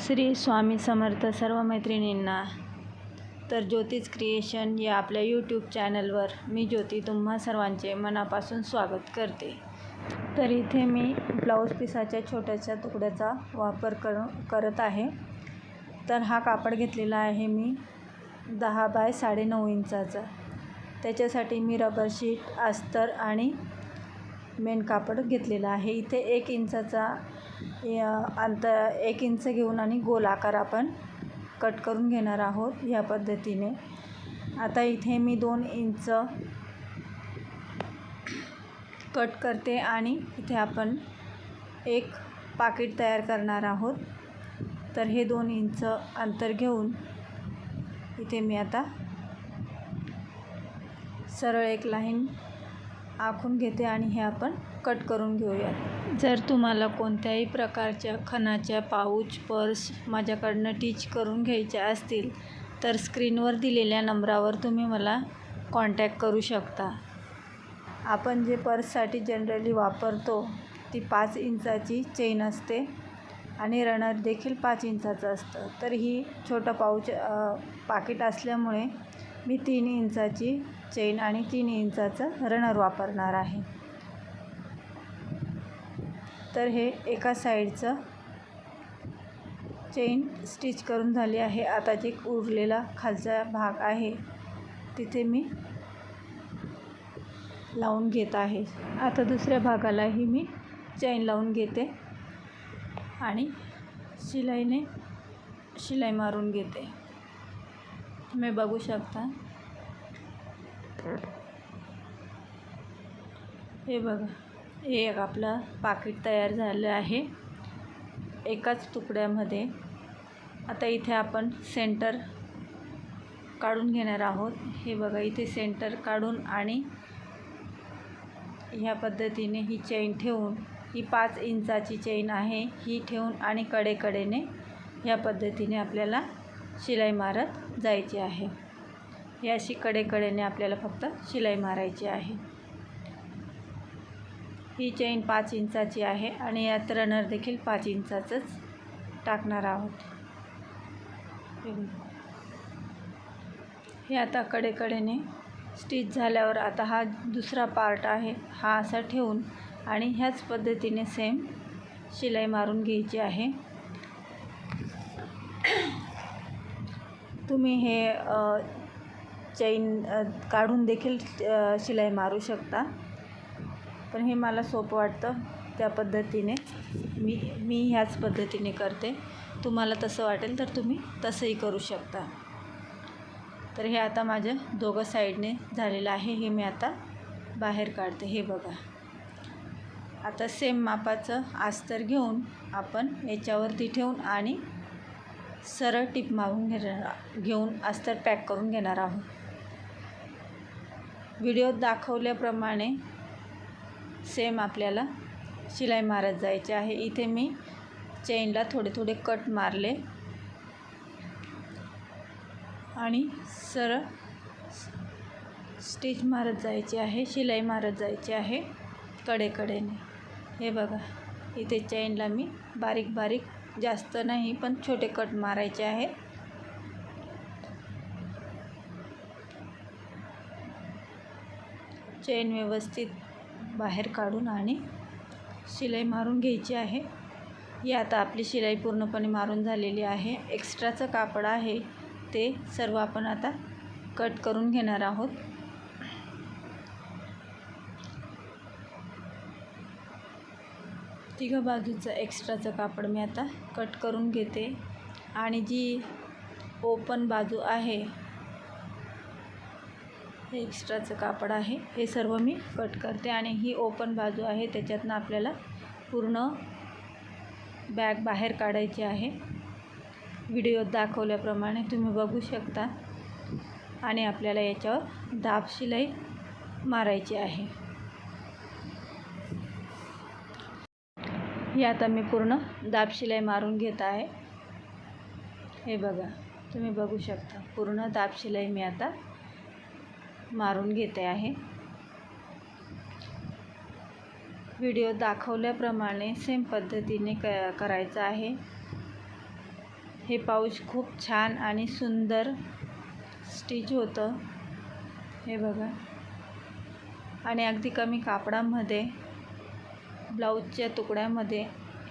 श्री स्वामी समर्थ सर्व मैत्रिणींना तर ज्योतिष क्रिएशन या आपल्या यूट्यूब चॅनलवर मी ज्योती तुम्हा सर्वांचे मनापासून स्वागत करते. तर इथे मी ब्लाऊज पिसाच्या छोट्याशा तुकड्याचा वापर कर करत आहे. तर हा कापड घेतलेला आहे मी दहा बाय साडेनऊ इंचाचा. त्याच्यासाठी मी रबर शीट अस्तर आणि मेन कापड घेतलेला आहे. इथे एक इंचाचा अंतर एक इंच घेऊन आणि गोल आकार आपण कट करून घेणार आहोत ह्या पद्धतीने. आता इथे मी दोन इंच कट करते आणि इथे आपण एक पाकिट तयार करणार आहोत. तर हे दोन इंच अंतर घेऊन इथे मी आता सरळ एक लाईन आखून घेते आणि हे आपण कट करून घेऊयात. जर तुम्हाला कोणत्याही प्रकारच्या खणाच्या पाऊच पर्स माझ्याकडनं टीच करून घ्यायच्या असतील तर स्क्रीनवर दिलेल्या नंबरावर तुम्ही मला कॉन्टॅक्ट करू शकता. आपण जे पर्ससाठी जनरली वापरतो ती पाच इंचाची चेन असते आणि रनर देखील पाच इंचाचं असतं. तर ही छोटं पाऊच पाकिट असल्यामुळे मी तीन इंचाची चेन आणि तीन इंचाचं रनर वापरणार आहे. तर हे एका साईडचं चेन स्टिच करून झाली आहे. आता जे उरलेला खालचा भाग आहे. तिथे मी लावून घेत आहे. आता दुसऱ्या भागालाही मी चैन लावून घेते आणि शिलाईने शिलाई मारून घेते. तुम्ही बघू शकता. हे बघा. हे एक आपलं पाकिट तयार झालं आहे. एकाच तुकड्यामध्ये. आता इथे आपण सेंटर काढून घेणार आहोत. हे बघा इथे सेंटर काढून आणि ह्या पद्धतीने ही चेन ठेवून ही पाच इंचाची चेन आहे ही ठेवून आणि कडेकडेने ह्या पद्धतीने आपल्याला शिलाई मारत जायची आहे. ही अशी कडेकडेने आपल्याला फक्त शिलाई मारायची आहे. ही चेन पाच इंचाची आहे आणि यात रनर देखील पाच इंचाचंच टाकणार आहोत. हे आता कडेकडेने स्टिच झाल्यावर आता हा दुसरा पार्ट आहे. हा असा ठेवून आणि ह्याच पद्धतीने सेम शिलाई मारून घ्यायची आहे. तुम्ही हे चैन काढून देखील शिलाई मारू शकता. पण हे मला सोपं वाटतं त्या पद्धतीने. मी मी ह्याच पद्धतीने करते. तुम्हाला तसं वाटेल तर तुम्ही तसंही करू शकता. तर हे आता माझ्या दोघं साईडने झालेलं आहे. हे मी आता बाहेर काढते. हे बघा. आता सेम मापाचं अस्तर घेऊन आपण याच्यावरती ठेवून आणि सरळ टिप मारून घेणार घेऊन अस्तर पॅक करून घेणार आहोत. व्हिडिओत दाखवल्याप्रमाणे सेम आपल्याला. शिलाई मारत जायची आहे. इथे मी चेनला थोडे थोडे कट मारले. आणि सरळ स्टिच मारत जायची आहे. शिलाई मारत जायची आहे. कडेकडेने. हे बघा. इथे चेनला मी बारीक बारीक जास्त नाही पण छोटे कट मारायचे आहे. चेन व्यवस्थित बाहेर काढून आणि शिलाई मारून घ्यायची आहे. ही आता आपली शिलाई पूर्णपणे मारून झालेली आहे. एक्स्ट्राचं कापड आहे. ते सर्व आपण आता कट करून घेणार आहोत. तिघं बाजूचं एक्स्ट्राचं कापड मी आता कट करून घेते. आणि जी ओपन बाजू आहे हे एक्स्ट्राचं कापड आहे. हे सर्व मी कट करते आणि ही ओपन बाजू आहे. त्याच्यातनं आपल्याला पूर्ण बॅग बाहेर काढायची आहे. व्हिडिओत दाखवल्याप्रमाणे तुम्ही बघू शकता. आणि आपल्याला याच्यावर दाब शिलाई मारायची आहे. ही आता मी पूर्ण दाब शिलाई मारून घेत आहे. हे बघा तुम्ही बघू शकता. पूर्ण दाब शिलाई मी आता मारून घेते आहे. व्हिडिओ दाखवल्याप्रमाणे सेम पद्धतीने क करायचं आहे. हे पाऊच खूप छान आणि सुंदर स्टिच होतं. हे बघा. आणि अगदी कमी कापडामध्ये ब्लाऊजच्या तुकड्यामध्ये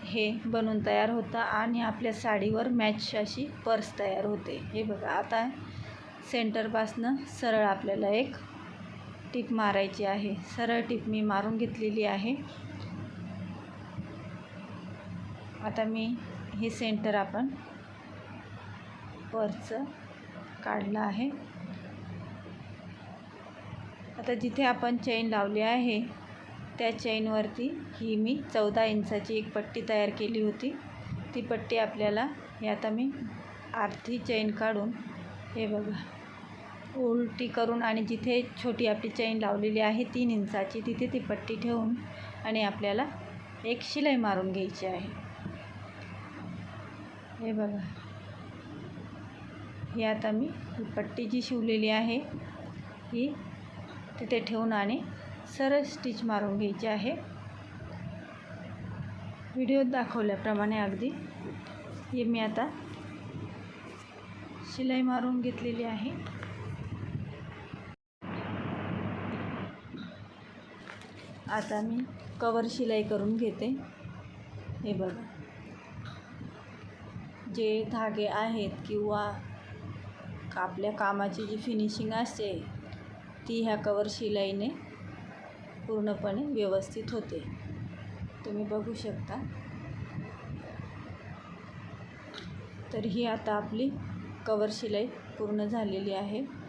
हे बनून तयार होतं आणि आपल्या साडीवर मॅच अशी पर्स तयार होते. हे बघा. आता सेंटरपासनं सरळ आपल्याला एक टीप मारायची आहे. सरळ टीप मी मारून घेतलेली आहे. आता मी हे सेंटर आपण वरचं काढलं आहे. आता जिथे आपण चैन लावली आहे त्या चैनवरती ही मी चौदा इंचाची एक पट्टी तयार केली होती. ती पट्टी आपल्याला हे आता मी आर्धी चैन काढून हे बघा. उलटी करून आणि जिथे छोटी आपली चैन लावलेली आहे तीन इंचाची तिथे ती पट्टी ठेवून आणि आपल्याला एक शिलाई मारून घ्यायची आहे. हे बघा. ही आता मी ही पट्टी जी शिवलेली आहे ही तिथे ठेवून आणि सरळ स्टिच मारून घ्यायची आहे. व्हिडिओत दाखवल्याप्रमाणे अगदी हे मी आता शिलाई मारून घेतलेली आहे. आता मी कवर शिलाई करून घेते. हे बघा. जे धागे आहेत किंवा आपल्या कामाची जी फिनिशिंग असते ती ह्या कवर शिलाईने पूर्णपणे व्यवस्थित होते. तुम्ही बघू शकता. तर ही आता आपली कवर शिलाई पूर्ण झालेली आहे.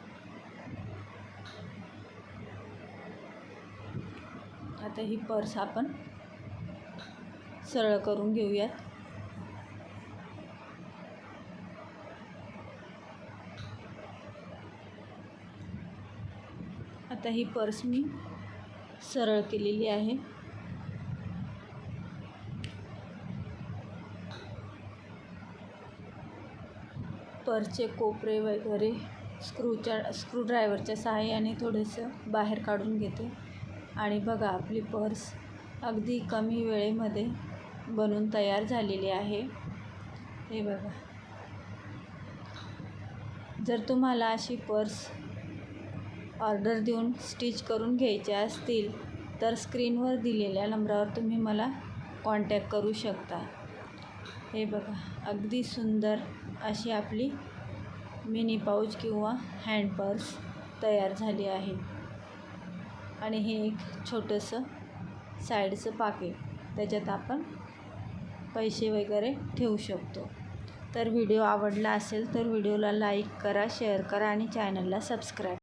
आता ही पर्स आपण सरळ करून घेऊयात. आता ही पर्स मी सरळ केलेली आहे. पर्सचे कोपरे वगैरे स्क्रूच्या स्क्रूड्रायव्हरच्या सहाय्याने थोडंसं बाहेर काढून घेते. आणि बघा आपली पर्स अगदी कमी वेळेमध्ये बनून तयार झालेली आहे. हे बघा. जर तुम्हाला अशी पर्स ऑर्डर देऊन स्टिच करून घ्यायच्या असतील तर स्क्रीनवर दिलेल्या नंबरावर तुम्ही मला कॉन्टॅक्ट करू शकता. हे बघा अगदी सुंदर अशी आपली मिनी पाऊच किंवा हँड पर्स तयार झाली आहे. आणि हे एक छोटंसं साईडचं पाकिट. त्याच्यात आपण पैसे वगैरे ठेवू शकतो. तर व्हिडिओ आवडला असेल तर व्हिडिओला लाईक करा शेअर करा आणि चॅनलला सबस्क्राईब